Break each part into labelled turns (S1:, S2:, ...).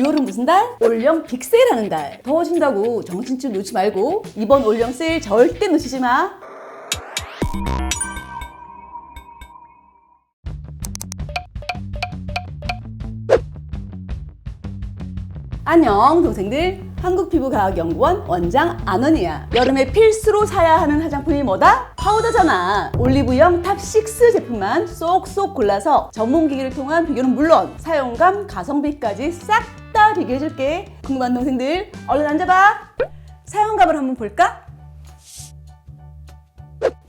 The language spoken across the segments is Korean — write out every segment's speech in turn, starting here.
S1: 6월은 무슨 달? 올영 빅세일하는 달. 더워진다고 정신줄 놓지 말고 이번 올영 세일 절대 놓치지 마. 안녕 동생들 한국피부과학연구원 원장 안원이야 여름에 필수로 사야 하는 화장품이 뭐다? 파우더잖아 올리브영 탑6 제품만 쏙쏙 골라서 전문기기를 통한 비교는 물론 사용감, 가성비까지 싹 다 비교해줄게 궁금한 동생들 얼른 앉아봐 사용감을 한번 볼까?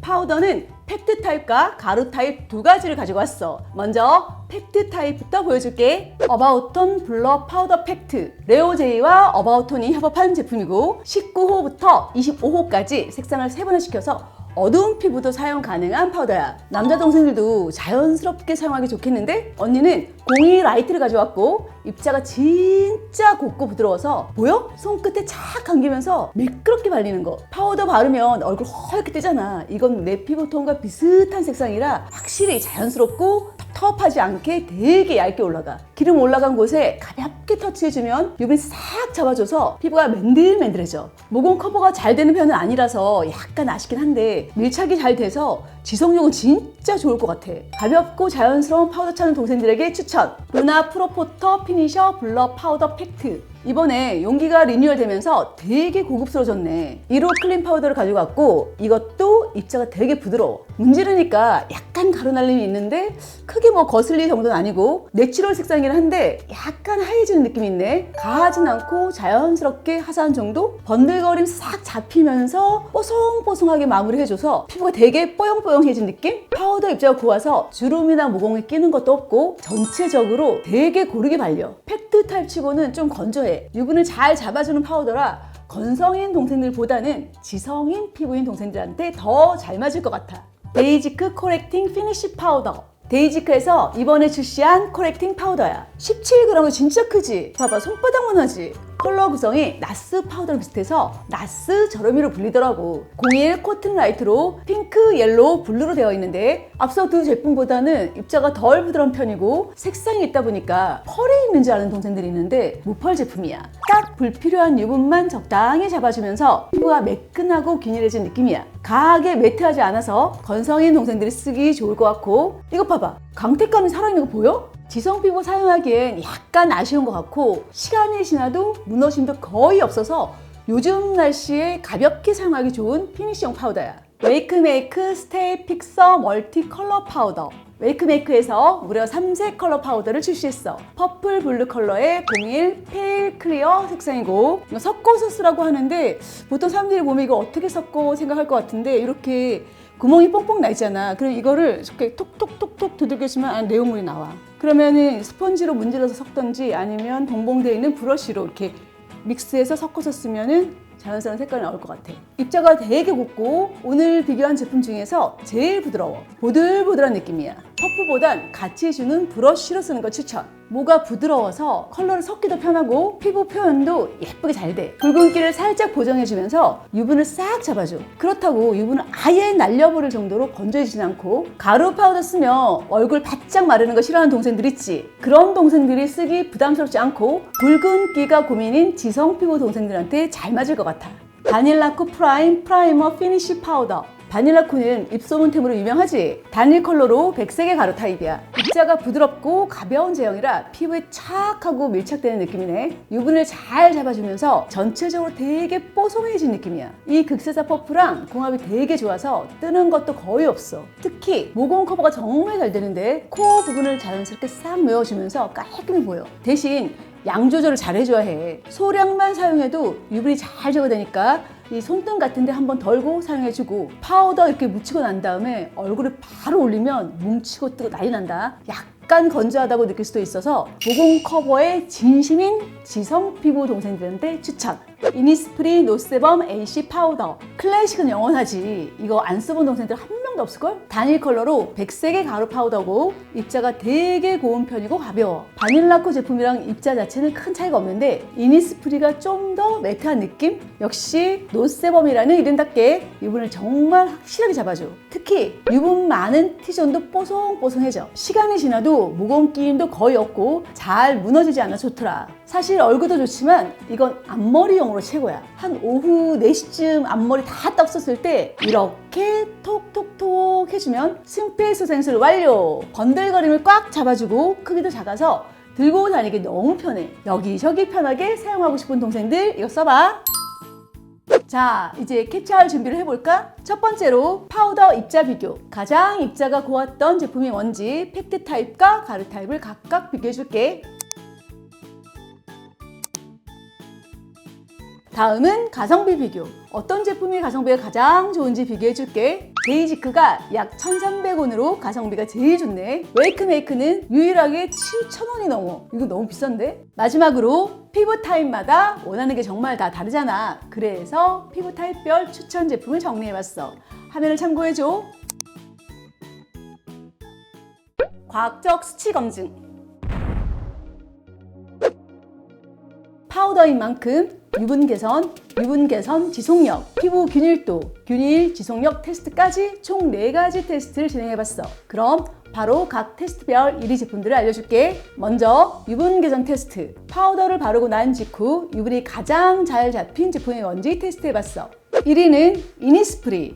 S1: 파우더는 팩트 타입과 가루 타입 두 가지를 가지고 왔어. 먼저 팩트 타입부터 보여줄게. 어바웃톤 블러 파우더 팩트. 레오제이와 어바웃톤이 협업한 제품이고 19호부터 25호까지 색상을 세분화 시켜서 어두운 피부도 사용 가능한 파우더야. 남자 동생들도 자연스럽게 사용하기 좋겠는데 언니는 02 라이트를 가져왔고 입자가 진짜 곱고 부드러워서 보여? 손끝에 착 감기면서 매끄럽게 발리는 거. 파우더 바르면 얼굴 허옇게 뜨잖아. 이건 내 피부톤과 비슷한 색상이라 확실히 자연스럽고 텁텁하지 않게 되게 얇게 올라가. 기름 올라간 곳에 가볍게 터치해주면 유분이 싹 잡아줘서 피부가 맨들맨들해져. 모공 커버가 잘 되는 편은 아니라서 약간 아쉽긴 한데 밀착이 잘 돼서 지속력은 진짜 좋을 것 같아. 가볍고 자연스러운 파우더 찾는 동생들에게 추천. 루나 프로포터 피니셔 블러 파우더 팩트. 이번에 용기가 리뉴얼 되면서 되게 고급스러워졌네. 1호 클린 파우더를 가지고 왔고 이것도 입자가 되게 부드러워. 문지르니까 약간 가루날림이 있는데 크게 뭐 거슬릴 정도는 아니고 내추럴 색상이긴 한데 약간 하얘지는 느낌이 있네. 가하진 않고 자연스럽게 화사한 정도? 번들거림 싹 잡히면서 뽀송뽀송하게 마무리해줘서 피부가 되게 뽀용뽀용 해진 느낌? 파우더 입자가 고와서 주름이나 모공에 끼는 것도 없고 전체적으로 되게 고르게 발려. 팩트 타입 치고는 좀 건조해. 유분을 잘 잡아주는 파우더라 건성인 동생들보다는 지성인 피부인 동생들한테 더 잘 맞을 것 같아. 데이지크 코렉팅 피니쉬 파우더. 데이지크에서 이번에 출시한 코렉팅 파우더야. 17g은 진짜 크지? 봐봐, 손바닥만 하지? 컬러 구성이 나스 파우더랑 비슷해서 나스 저렴이로 불리더라고. 01 코튼 라이트로 핑크, 옐로우, 블루로 되어 있는데 앞서 두 제품보다는 입자가 덜 부드러운 편이고 색상이 있다 보니까 펄이 있는 줄 아는 동생들이 있는데 무펄 제품이야. 딱 불필요한 유분만 적당히 잡아주면서 피부가 매끈하고 균일해진 느낌이야. 가하게 매트하지 않아서 건성인 동생들이 쓰기 좋을 것 같고 이거 봐봐. 광택감이 살아있는 거 보여? 지성 피부 사용하기엔 약간 아쉬운 것 같고 시간이 지나도 무너짐도 거의 없어서 요즘 날씨에 가볍게 사용하기 좋은 피니시용 파우더야. 웨이크메이크 스테이 픽서 멀티 컬러 파우더. 웨이크메이크에서 무려 3색 컬러 파우더를 출시했어. 퍼플 블루 컬러의 01 페일 클리어 색상이고 섞어서 쓰라고 하는데 보통 사람들이 보면 이거 어떻게 섞어 생각할 것 같은데 이렇게 구멍이 뽕뽕 나 있잖아. 그럼 이거를 이렇게 톡톡톡톡 두들겨주면 안에 내용물이 나와. 그러면은 스펀지로 문질러서 섞던지 아니면 동봉되어 있는 브러쉬로 이렇게 믹스해서 섞어서 쓰면은 자연스러운 색깔이 나올 것 같아. 입자가 되게 곱고 오늘 비교한 제품 중에서 제일 부드러워. 보들보들한 느낌이야. 퍼프보단 같이 해주는 브러쉬로 쓰는 거 추천. 모가 부드러워서 컬러를 섞기도 편하고 피부 표현도 예쁘게 잘 돼. 붉은기를 살짝 보정해주면서 유분을 싹 잡아줘. 그렇다고 유분을 아예 날려버릴 정도로 건조해지진 않고 가루 파우더 쓰면 얼굴 바짝 마르는 거 싫어하는 동생들 있지. 그런 동생들이 쓰기 부담스럽지 않고 붉은기가 고민인 지성 피부 동생들한테 잘 맞을 것 같아. 바닐라코 프라임 프라이머 피니쉬 파우더. 바닐라코는 입소문템으로 유명하지. 단일 컬러로 백색의 가루 타입이야. 입자가 부드럽고 가벼운 제형이라 피부에 착 하고 밀착되는 느낌이네. 유분을 잘 잡아주면서 전체적으로 되게 뽀송해진 느낌이야. 이 극세사 퍼프랑 궁합이 되게 좋아서 뜨는 것도 거의 없어. 특히 모공 커버가 정말 잘 되는데 코어 부분을 자연스럽게 싹 메워주면서 깔끔해 보여. 대신 양 조절을 잘 해줘야 해. 소량만 사용해도 유분이 잘 제거되니까 이 손등 같은데 한번 덜고 사용해주고 파우더 이렇게 묻히고 난 다음에 얼굴에 바로 올리면 뭉치고 뜨고 난리 난다. 약 간 건조하다고 느낄 수도 있어서 모공 커버에 진심인 지성 피부 동생들한테 추천. 이니스프리 노세범 AC 파우더. 클래식은 영원하지. 이거 안 써본 동생들 한 명도 없을걸? 단일 컬러로 백색의 가루 파우더고 입자가 되게 고운 편이고 가벼워. 바닐라코 제품이랑 입자 자체는 큰 차이가 없는데 이니스프리가 좀 더 매트한 느낌? 역시 노세범이라는 이름답게 유분을 정말 확실하게 잡아줘. 특히 유분 많은 T존도 뽀송뽀송해져. 시간이 지나도 모공 끼임도 거의 없고 잘 무너지지 않아 좋더라. 사실 얼굴도 좋지만 이건 앞머리용으로 최고야. 한 오후 4시쯤 앞머리 다 떡었을 때 이렇게 톡톡톡 해주면 심폐소생술 완료! 번들거림을 꽉 잡아주고 크기도 작아서 들고 다니기 너무 편해. 여기저기 편하게 사용하고 싶은 동생들 이거 써봐. 자, 이제 캡처할 준비를 해볼까? 첫 번째로 파우더 입자 비교. 가장 입자가 고왔던 제품이 뭔지 팩트 타입과 가루 타입을 각각 비교해줄게. 다음은 가성비 비교. 어떤 제품이 가성비가 가장 좋은지 비교해줄게. 베이지크가 약 1,300원으로 가성비가 제일 좋네. 웨이크메이크는 유일하게 7,000원이 넘어. 이거 너무 비싼데? 마지막으로 피부 타입마다 원하는 게 정말 다 다르잖아. 그래서 피부 타입별 추천 제품을 정리해봤어. 화면을 참고해줘. 과학적 수치 검증. 파우더인 만큼 유분 개선, 유분 개선 지속력, 피부 균일도, 균일 지속력 테스트까지 총 4가지 테스트를 진행해봤어. 그럼 바로 각 테스트별 1위 제품들을 알려줄게. 먼저 유분 개선 테스트. 파우더를 바르고 난 직후 유분이 가장 잘 잡힌 제품이 뭔지 테스트해봤어. 1위는 이니스프리.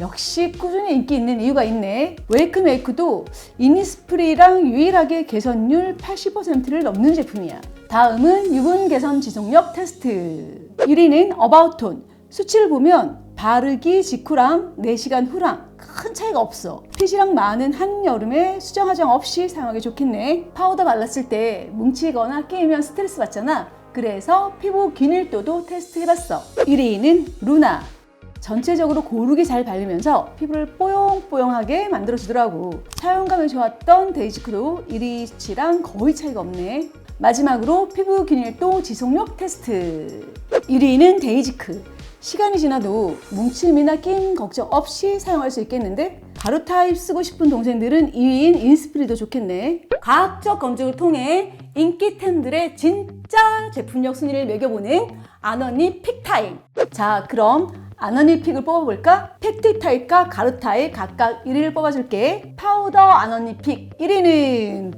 S1: 역시 꾸준히 인기 있는 이유가 있네. 웨이크메이크도 이니스프리랑 유일하게 개선율 80%를 넘는 제품이야. 다음은 유분 개선 지속력 테스트. 1위는 어바웃톤. 수치를 보면 바르기 직후랑 4시간 후랑 큰 차이가 없어. 핏이랑 많은 한여름에 수정 화장 없이 사용하기 좋겠네. 파우더 발랐을 때 뭉치거나 끼면 스트레스 받잖아. 그래서 피부 균일도도 테스트 해봤어. 1위는 루나. 전체적으로 고르게 잘 바르면서 피부를 뽀용뽀용하게 만들어주더라고. 사용감이 좋았던 데이지크도 1위 수치랑 거의 차이가 없네. 마지막으로 피부 균일도 지속력 테스트. 1위는 데이지크. 시간이 지나도 뭉침이나 낀 걱정 없이 사용할 수 있겠는데 가루 타입 쓰고 싶은 동생들은 2위인 인스프리도 좋겠네. 과학적 검증을 통해 인기템들의 진짜 제품력 순위를 매겨보는 아너니 픽 타임. 자, 그럼 아너니 픽을 뽑아볼까? 팩트 타입과 가루 타입 각각 1위를 뽑아줄게. 파우더 아너니 픽 1위는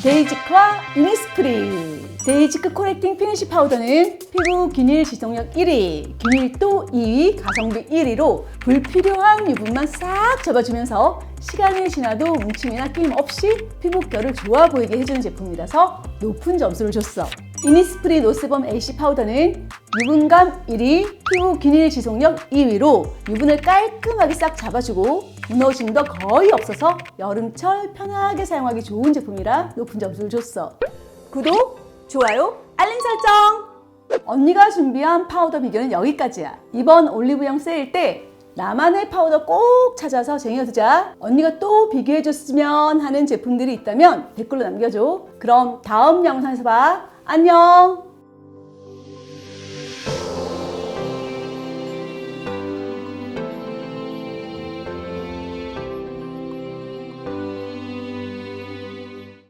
S1: 데이지크와 이니스프리. 데이지크 코렉팅 피니시 파우더는 피부 균일 지속력 1위, 균일도 2위, 가성비 1위로 불필요한 유분만 싹 잡아주면서 시간이 지나도 뭉침이나 끼임 없이 피부결을 좋아 보이게 해주는 제품이라서 높은 점수를 줬어. 이니스프리 노스범 AC 파우더는 유분감 1위, 피부 균일 지속력 2위로 유분을 깔끔하게 싹 잡아주고 무너짐도 거의 없어서 여름철 편하게 사용하기 좋은 제품이라 높은 점수를 줬어. 구독, 좋아요, 알림 설정! 언니가 준비한 파우더 비교는 여기까지야. 이번 올리브영 세일 때 나만의 파우더 꼭 찾아서 쟁여두자. 언니가 또 비교해줬으면 하는 제품들이 있다면 댓글로 남겨줘. 그럼 다음 영상에서 봐. 안녕!